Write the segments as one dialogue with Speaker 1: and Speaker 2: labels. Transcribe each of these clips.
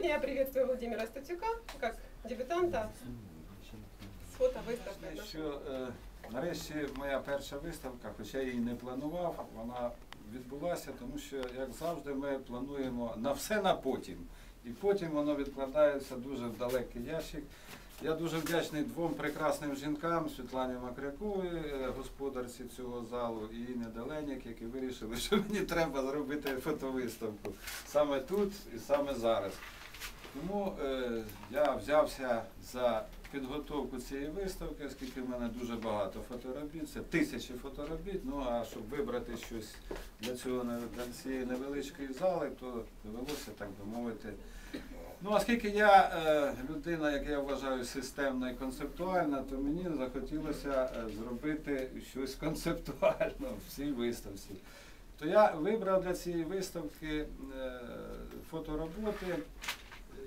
Speaker 1: Сегодня я приветствую Владимира Статюка как дебютанта с фотовыставкой.
Speaker 2: Що е, нарешті моя перша виставка, хоча я її не планував, вона відбулася, тому що, як завжди, ми плануємо на все на потім. І потім воно відкладається дуже в далекий ящик. Я дуже вдячний двом прекрасним жінкам, Світлані Макряковій, е, господарці цього залу, і Інні Деленік, які вирішили, що мені треба зробити фотовиставку саме тут і саме зараз. Тому е, я взявся за підготовку цієї виставки, оскільки в мене дуже багато фоторобіт, це тисячі фоторобіт. Ну а щоб вибрати щось для цього для цієї невеличкої зали, то довелося так би мовити. Ну, оскільки я е, людина, як я вважаю, системна і концептуальна, то мені захотілося е, зробити щось концептуально в цій виставці. То я вибрав для цієї виставки е, фотороботи,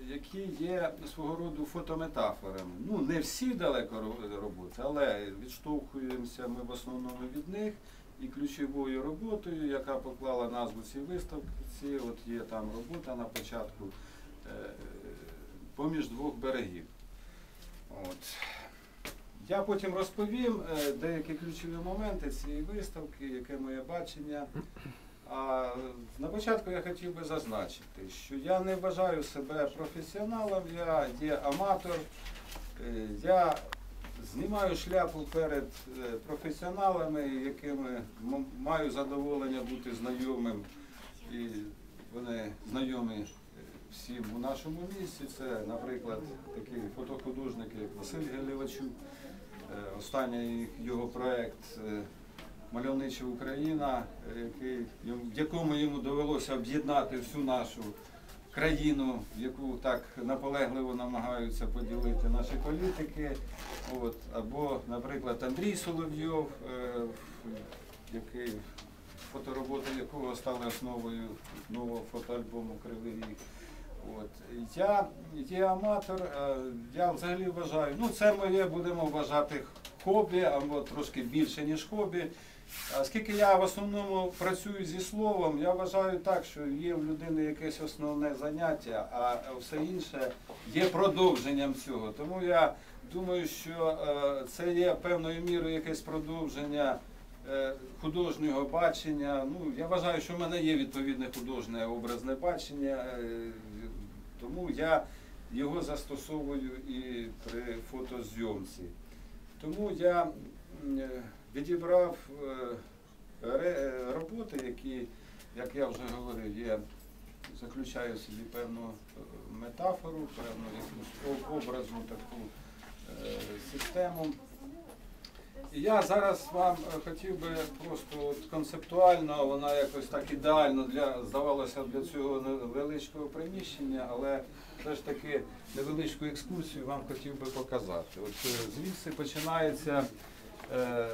Speaker 2: які є свого роду фотометафорами. Ну, не всі далеко роботи, але відштовхуємося ми в основному від них. І ключовою роботою, яка поклала назву цій виставці, от є там робота на початку е, поміж двох берегів. От. Я потім розповім е, деякі ключові моменти цієї виставки, яке моє бачення. А на початку я хотів би зазначити, що я не вважаю себе професіоналом, я є аматор, е, я знімаю шляпу перед е, професіоналами, якими маю задоволення бути знайомим, і вони знайомі е, всім у нашому місті. Це, наприклад, такі фотохудожники, як Василь Гелєвачук, Е, Останній його проект е, Мальовнича Україна, е, в якому йому довелося об'єднати всю нашу країну, яку так наполегливо намагаються поділити наші політики. От, або, наприклад, Андрій Соловйов, е, який фотороботи якого стали основою нового фотоальбому Кривий Ріг. От. Я є аматор, е, я взагалі вважаю, ну це моє будемо вважати хобі, або трошки більше, ніж хобі. Оскільки я в основному працюю зі словом, я вважаю так, що є в людини якесь основне заняття, а все інше є продовженням цього. Тому я думаю, що е, це є певною мірою якесь продовження е, художнього бачення. Ну, я вважаю, що в мене є відповідне художнє образне бачення, е, тому я його застосовую і при фотозйомці. Тому я відібрав е, е, роботи, які, як я вже говорив, є, заключають в собі певну е, метафору, певну якусь образну таку систему. Я зараз вам хотів би просто концептуально, вона якось так ідеально для здавалося для цього невеличкого приміщення, але все ж таки невеличку екскурсію вам хотів би показати. От звідси починається. Е,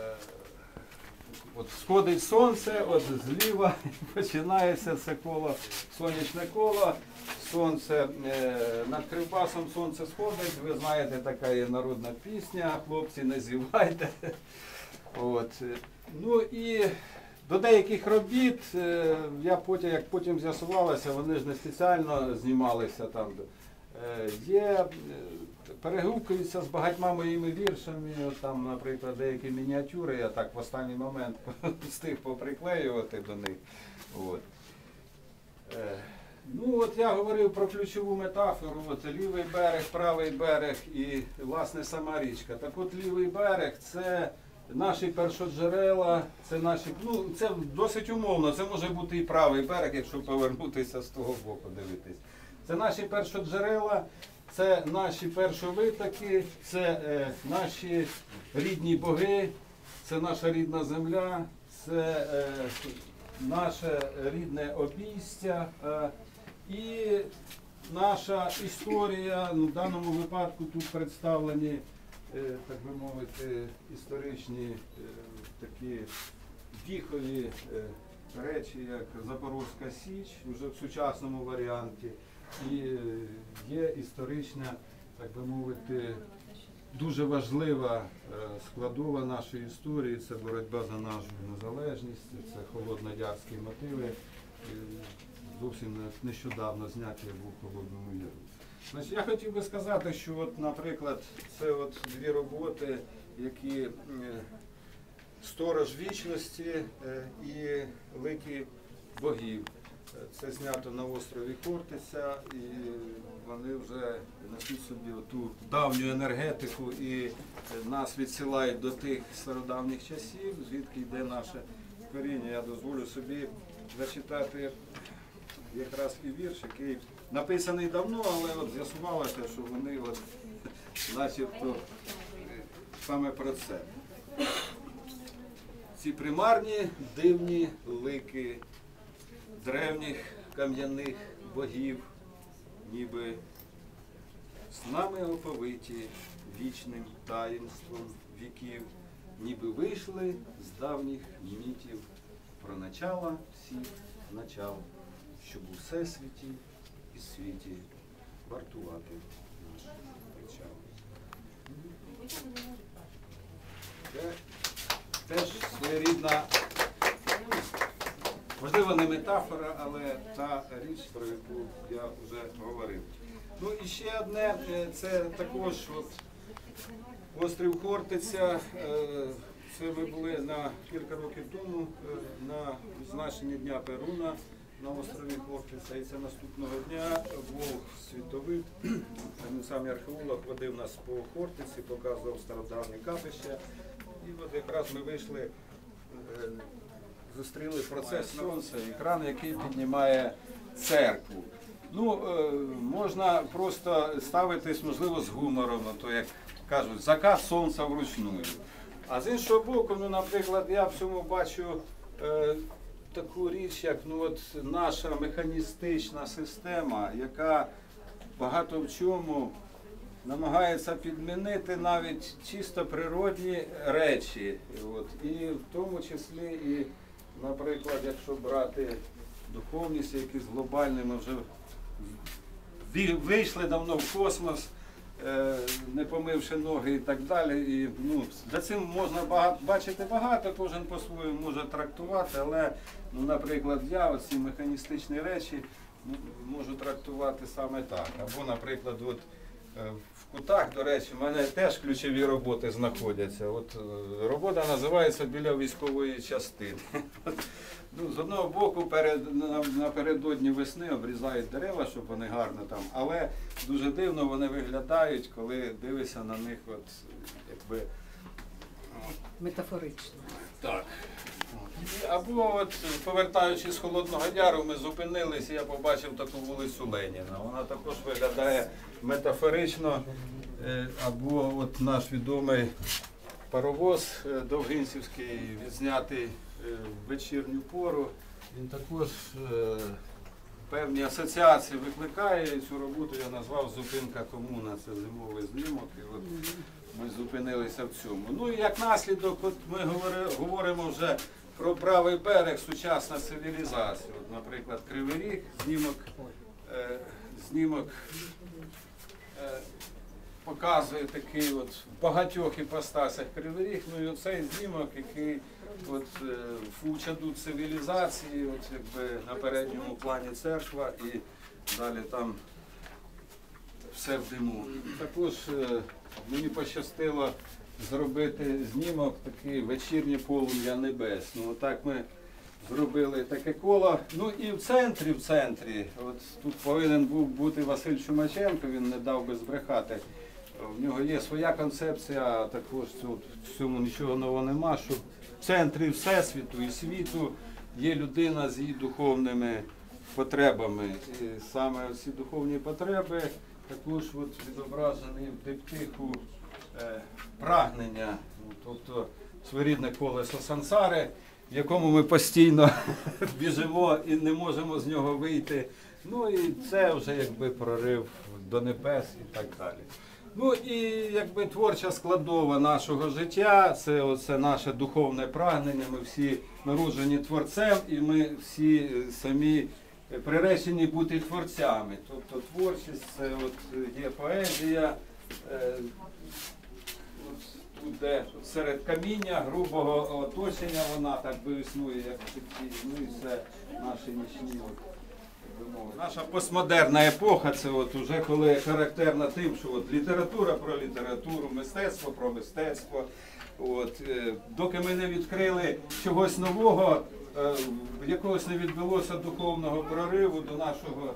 Speaker 2: От сходить сонце, от зліва починається це коло, сонячне коло. Сонце е, над Кривбасом сонце сходить. Ви знаєте, така є народна пісня, хлопці, не зівайте. От. Ну і до деяких робіт, е, я потім, як потім з'ясувалося, вони ж не спеціально знімалися там. Е, Є, е, перегукуються з багатьма моїми віршами, там, наприклад, деякі мініатюри, я так в останній момент встиг поприклеювати до них. От. Е, Ну, от я говорив про ключову метафору, от лівий берег, правий берег і, власне, сама річка. Так от лівий берег це наші першоджерела, це наші, ну, це досить умовно, це може бути і правий берег, якщо повернутися з того боку дивитись. Це наші першоджерела, це наші першовитоки, це е, наші рідні боги, це наша рідна земля, це е, наше рідне обійстя. Е, і наша історія, ну, в даному випадку тут представлені, е, так би мовити, історичні е, такі віхові е, речі, як Запорозька Січ, вже в сучасному варіанті, і е, є історична, так би мовити, дуже важлива е, складова нашої історії це боротьба за нашу незалежність, це холодноярські мотиви. зовсім нещодавно зняті був Холодному Яру. Значить, я хотів би сказати, що, от, наприклад, це от дві роботи, які е, Сторож вічності і лики богів. Це знято на острові Хортиця, і вони вже несуть собі ту давню енергетику і е, нас відсилають до тих стародавніх часів, звідки йде наше коріння. Я дозволю собі зачитати якраз і вірш, який написаний давно, але от з'ясувалося, що вони от, начебто е, саме про це. Ці примарні дивні лики древніх кам'яних богів, ніби з нами оповиті вічним таїнством віків, ніби вийшли з давніх мітів про начала всіх начал, щоб у всесвіті і світі вартувати наш причал. Це теж своєрідна, можливо, не метафора, але та річ, про яку я вже говорив. Ну і ще одне, е, це також от острів Хортиця. е, Це ми були на кілька років тому е, на відзначенні Дня Перуна на острові Хортиця. І це наступного дня Вовк Світовид, він сам археолог, водив нас по Хортиці, показував стародавні капища. І от якраз ми вийшли, зустріли процес сонця, екран, який піднімає церкву. Ну, е, можна просто ставитись, можливо, з гумором, то як кажуть, закат сонця вручну. А з іншого боку, ну, наприклад, я в цьому бачу е, таку річ, як ну, от наша механістична система, яка багато в чому намагається підмінити навіть чисто природні речі. От. І в тому числі, і, наприклад, якщо брати духовність, якісь глобальні, ми вже вийшли давно в космос, е, не помивши ноги і так далі. І, ну, за цим можна бачити багато, кожен по-своєму може трактувати, але, ну, наприклад, я оці механістичні речі ну, можу трактувати саме так. Або, наприклад, от, в кутах, до речі, в мене теж ключові роботи знаходяться. От е, робота називається біля військової частини. Ну, з одного боку, перед, напередодні весни обрізають дерева, щоб вони гарно там, але дуже дивно вони виглядають, коли дивишся на них, от, якби.
Speaker 3: Метафорично.
Speaker 2: Так. Або от повертаючись з Холодного Яру, ми зупинилися, я побачив таку вулицю Леніна. Вона також виглядає метафорично. Е, Або от наш відомий паровоз е, Довгинцівський, відзнятий е, в вечірню пору. Він також певні асоціації викликає. Цю роботу я назвав Зупинка комуна. Це зимовий знімок. І от ми зупинилися в цьому. Ну і як наслідок, от ми говоримо вже про правий берег, сучасна цивілізація. От, наприклад, Кривий Ріг, знімок, е, знімок е, показує такий от в багатьох іпостасях Кривий Ріг. Ну і оцей знімок, який от, е, в чаду цивілізації, от якби на передньому плані церква і далі там все в диму. Також е, мені пощастило зробити знімок, такий вечірнє полум'я небес. Ну, отак ми зробили таке коло. Ну і в центрі, в центрі, от тут повинен був бути Василь Чумаченко, він не дав би збрехати. В нього є своя концепція, також в цьому нічого нового нема, що в центрі Всесвіту і світу є людина з її духовними потребами. І саме ці духовні потреби також от відображені в диптиху прагнення, ну, тобто своєрідне колесо сансари, в якому ми постійно біжимо і не можемо з нього вийти. Ну і це вже якби прорив до небес і так далі. Ну і якби творча складова нашого життя, це оце наше духовне прагнення. Ми всі народжені творцем, і ми всі е, самі е, приречені бути творцями. Тобто творчість це от е, є поезія. Тут де серед каміння, грубого оточення вона так би існує, як в. Ну і все наші нічні. Мовити. Наша постмодерна епоха це от уже коли характерна тим, що от література про літературу, мистецтво про мистецтво. От, е, доки ми не відкрили чогось нового, е, якогось не відбулося духовного прориву до нашого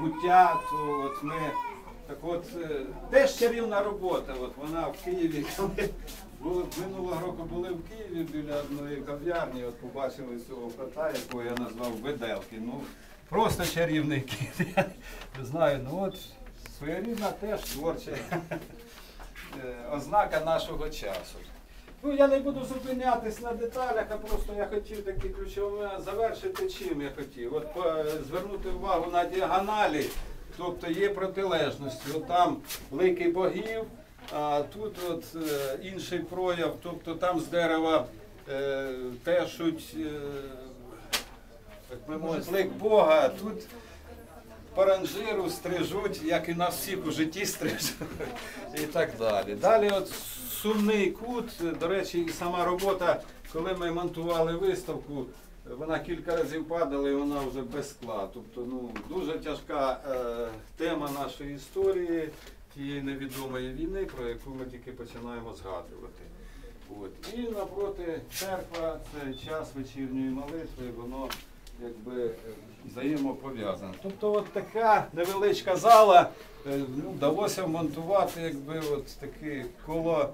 Speaker 2: буття, то от ми так от теж чарівна робота. От вона в Києві, були, минулого року були в Києві біля одної кав'ярні, от побачили цього кота, якого я назвав Веделки. Ну, просто чарівний кіт. Я не знаю, ну от своєрідна теж творча е, ознака нашого часу. Ну, я не буду зупинятись на деталях, а просто я хотів такі ключові завершити чим я хотів. От звернути увагу на діагоналі, тобто є протилежності. От там лики богів, а тут от е, інший прояв, тобто там з дерева е, тешуть, е, лик Бога, а тут паранжиру стрижуть, як і нас всіх у житті стрижуть і так далі. Далі от сумний кут, до речі, і сама робота, коли ми монтували виставку, вона кілька разів падала і вона вже без скла. Тобто ну, дуже тяжка е, тема нашої історії, тієї невідомої війни, про яку ми тільки починаємо згадувати. От. І напроти церква це час вечірньої молитви, воно якби е, взаємопов'язане. Тобто от така невеличка зала, е, ну, вдалося вмонтувати якби от такий коло,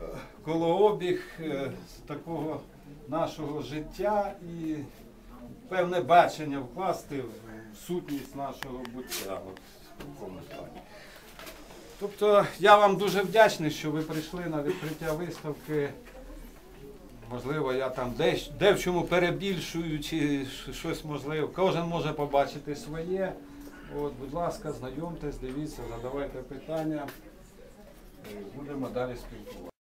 Speaker 2: е, колообіг е, такого нашого життя і певне бачення вкласти в сутність нашого буття. Тобто я вам дуже вдячний, що ви прийшли на відкриття виставки. Можливо, я там десь де в чому перебільшую чи щось можливо. Кожен може побачити своє. От, будь ласка, знайомтесь, дивіться, задавайте питання. Е, Будемо далі спілкуватися.